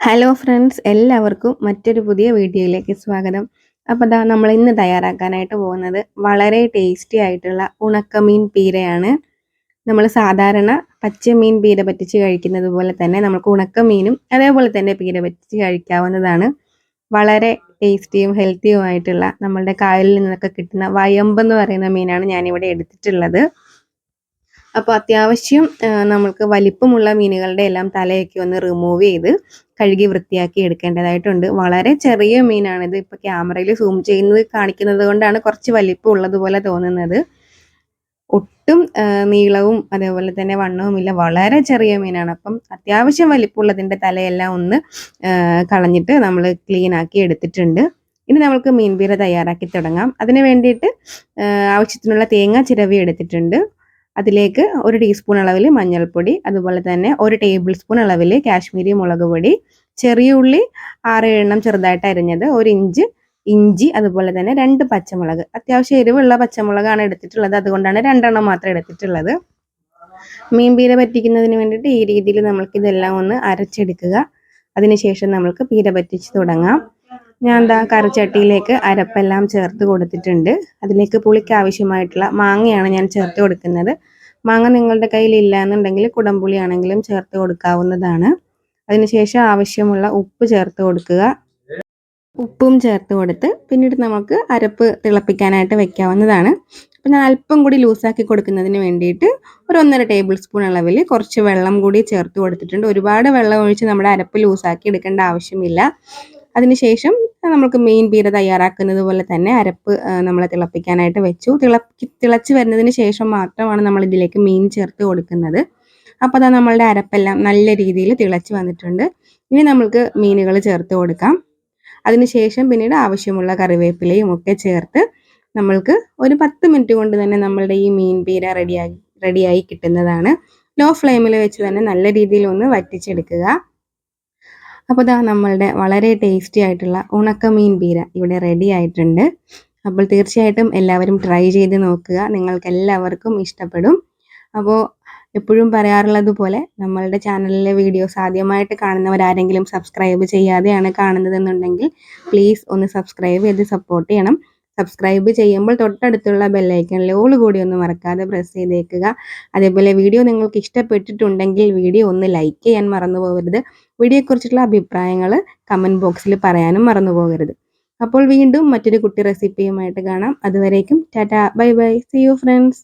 Hello friends എല്ലാവർക്കും മറ്റൊരു പുതിയ വീഡിയോയിലേക്ക് സ്വാഗതം. അപ്പോൾ അതാ നമ്മൾ ഇന്ന് തയ്യാറാക്കാനായിട്ട് പോകുന്നത് വളരെ ടേസ്റ്റി ആയിട്ടുള്ള ഉണക്കമീൻ പീരയാണ്. നമ്മൾ സാധാരണ പച്ചമീൻ പീര പറ്റിച്ച് കഴിക്കുന്നത് പോലെ തന്നെ നമുക്ക് ഉണക്കമീനും അതേപോലെ തന്നെ പീര പറ്റിച്ച് കഴിക്കാവുന്നതാണ്. വളരെ ടേസ്റ്റിയും ഹെൽത്തിയുമായിട്ടുള്ള നമ്മളുടെ കായലിൽ നിന്നൊക്കെ കിട്ടുന്ന വയമ്പെന്ന് പറയുന്ന മീനാണ് ഞാനിവിടെ എടുത്തിട്ടുള്ളത്. അപ്പോൾ അത്യാവശ്യം നമുക്ക് വലിപ്പമുള്ള മീനുകളുടെ എല്ലാം തലയൊക്കെ ഒന്ന് റിമൂവ് ചെയ്ത് കഴുകി വൃത്തിയാക്കി എടുക്കേണ്ടതായിട്ടുണ്ട്. വളരെ ചെറിയ മീനാണിത് ഇപ്പോൾ ക്യാമറയിൽ സൂം ചെയ്യുന്നത് കാണിക്കുന്നത് കൊണ്ടാണ് കുറച്ച് വലിപ്പം ഉള്ളതുപോലെ തോന്നുന്നത്. ഒട്ടും നീളവും അതേപോലെ തന്നെ വണ്ണവുമില്ല വളരെ ചെറിയ മീനാണ്. അപ്പം അത്യാവശ്യം വലിപ്പമുള്ളതിന്റെ തലയെല്ലാം ഒന്ന് കളഞ്ഞിട്ട് നമ്മൾ ക്ലീൻ ആക്കി എടുത്തിട്ടുണ്ട്. ഇനി നമുക്ക് മീൻപീര തയ്യാറാക്കി തുടങ്ങാം. അതിന് വേണ്ടിയിട്ട് ആവശ്യത്തിനുള്ള തേങ്ങ ചിരവി എടുത്തിട്ടുണ്ട്. അതിലേക്ക് ഒരു ടീസ്പൂൺ അളവിൽ മഞ്ഞൾപ്പൊടി അതുപോലെ തന്നെ ഒരു ടേബിൾ സ്പൂൺ അളവിൽ കാശ്മീരി മുളക് പൊടി ചെറിയ ഉള്ളി ആറ് എണ്ണം ചെറുതായിട്ട് അരിഞ്ഞത് ഒരു ഇഞ്ച് ഇഞ്ചി അതുപോലെ തന്നെ രണ്ട് പച്ചമുളക്. അത്യാവശ്യം എരിവുള്ള പച്ചമുളകാണ് എടുത്തിട്ടുള്ളത്. അതുകൊണ്ടാണ് രണ്ടെണ്ണം മാത്രം എടുത്തിട്ടുള്ളത്. മീൻപീര പറ്റിക്കുന്നതിന് വേണ്ടിയിട്ട് ഈ രീതിയിൽ നമ്മൾക്ക് ഇതെല്ലാം ഒന്ന് അരച്ചെടുക്കുക. അതിനുശേഷം നമ്മൾക്ക് പീര പറ്റിച്ച് തുടങ്ങാം. ഞാൻ എന്താ കറിച്ചട്ടിയിലേക്ക് അരപ്പെല്ലാം ചേർത്ത് കൊടുത്തിട്ടുണ്ട്. അതിലേക്ക് പുളിക്ക് ആവശ്യമായിട്ടുള്ള മാങ്ങയാണ് ഞാൻ ചേർത്ത് കൊടുക്കുന്നത്. മാങ്ങ നിങ്ങളുടെ കയ്യിൽ ഇല്ല എന്നുണ്ടെങ്കിൽ കുടംപുളി ആണെങ്കിലും ചേർത്ത് കൊടുക്കാവുന്നതാണ്. അതിനുശേഷം ആവശ്യമുള്ള ഉപ്പ് ചേർത്ത് കൊടുക്കുക. ഉപ്പും ചേർത്ത് കൊടുത്ത് പിന്നീട് നമുക്ക് അരപ്പ് തിളപ്പിക്കാനായിട്ട് വെക്കാവുന്നതാണ്. അപ്പം ഞാൻ അല്പം കൂടി ലൂസാക്കി കൊടുക്കുന്നതിന് വേണ്ടിയിട്ട് ഒരു ഒന്നര ടേബിൾ സ്പൂൺ അളവിൽ കുറച്ച് വെള്ളം കൂടി ചേർത്ത് കൊടുത്തിട്ടുണ്ട്. ഒരുപാട് വെള്ളം ഒഴിച്ച് നമ്മുടെ അരപ്പ് ലൂസാക്കി എടുക്കേണ്ട ആവശ്യമില്ല. അതിനുശേഷം നമുക്ക് മെയിൻ ബീര തയ്യാറാക്കുന്നത് പോലെ തന്നെ അരപ്പ് നമ്മൾ തിളപ്പിക്കാനായിട്ട് വെച്ചു. തിളപ്പി തിളച്ച് വരുന്നതിന് ശേഷം മാത്രമാണ് നമ്മൾ ഇതിലേക്ക് മീൻ ചേർത്ത് കൊടുക്കുന്നത്. അപ്പോൾ അതാ നമ്മളുടെ അരപ്പെല്ലാം നല്ല രീതിയിൽ തിളച്ച് വന്നിട്ടുണ്ട്. ഇനി നമ്മൾക്ക് മീനുകൾ ചേർത്ത് കൊടുക്കാം. അതിനുശേഷം പിന്നീട് ആവശ്യമുള്ള കറിവേപ്പിലയും ഒക്കെ ചേർത്ത് നമ്മൾക്ക് ഒരു പത്ത് മിനിറ്റ് കൊണ്ട് തന്നെ നമ്മളുടെ ഈ മീൻ പീര റെഡിയായി റെഡിയായി കിട്ടുന്നതാണ്. ലോ ഫ്ലെയിമിൽ വെച്ച് തന്നെ നല്ല രീതിയിൽ ഒന്ന് വറ്റിച്ചെടുക്കുക. അപ്പോൾ ഇതാ നമ്മളുടെ വളരെ ടേസ്റ്റി ആയിട്ടുള്ള ഉണക്കമീൻ പീര ഇവിടെ റെഡി ആയിട്ടുണ്ട്. അപ്പോൾ തീർച്ചയായിട്ടും എല്ലാവരും ട്രൈ ചെയ്ത് നോക്കുക. നിങ്ങൾക്ക് എല്ലാവർക്കും ഇഷ്ടപ്പെടും. അപ്പോൾ എപ്പോഴും പറയാറുള്ളത് പോലെ നമ്മളുടെ ചാനലിലെ വീഡിയോസ് ആദ്യമായിട്ട് കാണുന്നവരാരെങ്കിലും സബ്സ്ക്രൈബ് ചെയ്യാതെയാണ് കാണുന്നതെന്നുണ്ടെങ്കിൽ പ്ലീസ് ഒന്ന് സബ്സ്ക്രൈബ് ചെയ്ത് സപ്പോർട്ട് ചെയ്യണം. സബ്സ്ക്രൈബ് ചെയ്യുമ്പോൾ തൊട്ടടുത്തുള്ള ബെല്ലൈക്കണിൽ ഓൾ കൂടി ഒന്ന് മറക്കാതെ പ്രസ് ചെയ്തേക്കുക. അതേപോലെ വീഡിയോ നിങ്ങൾക്ക് ഇഷ്ടപ്പെട്ടിട്ടുണ്ടെങ്കിൽ വീഡിയോ ഒന്ന് ലൈക്ക് ചെയ്യാൻ മറന്നു പോകരുത്. വീഡിയോയെക്കുറിച്ചുള്ള അഭിപ്രായങ്ങൾ കമന്റ് ബോക്സിൽ പറയാനും മറന്നു പോകരുത്. അപ്പോൾ വീണ്ടും മറ്റൊരു കുട്ടി റെസിപ്പിയുമായിട്ട് കാണാം. അതുവരേക്കും tata. Bye bye. See you friends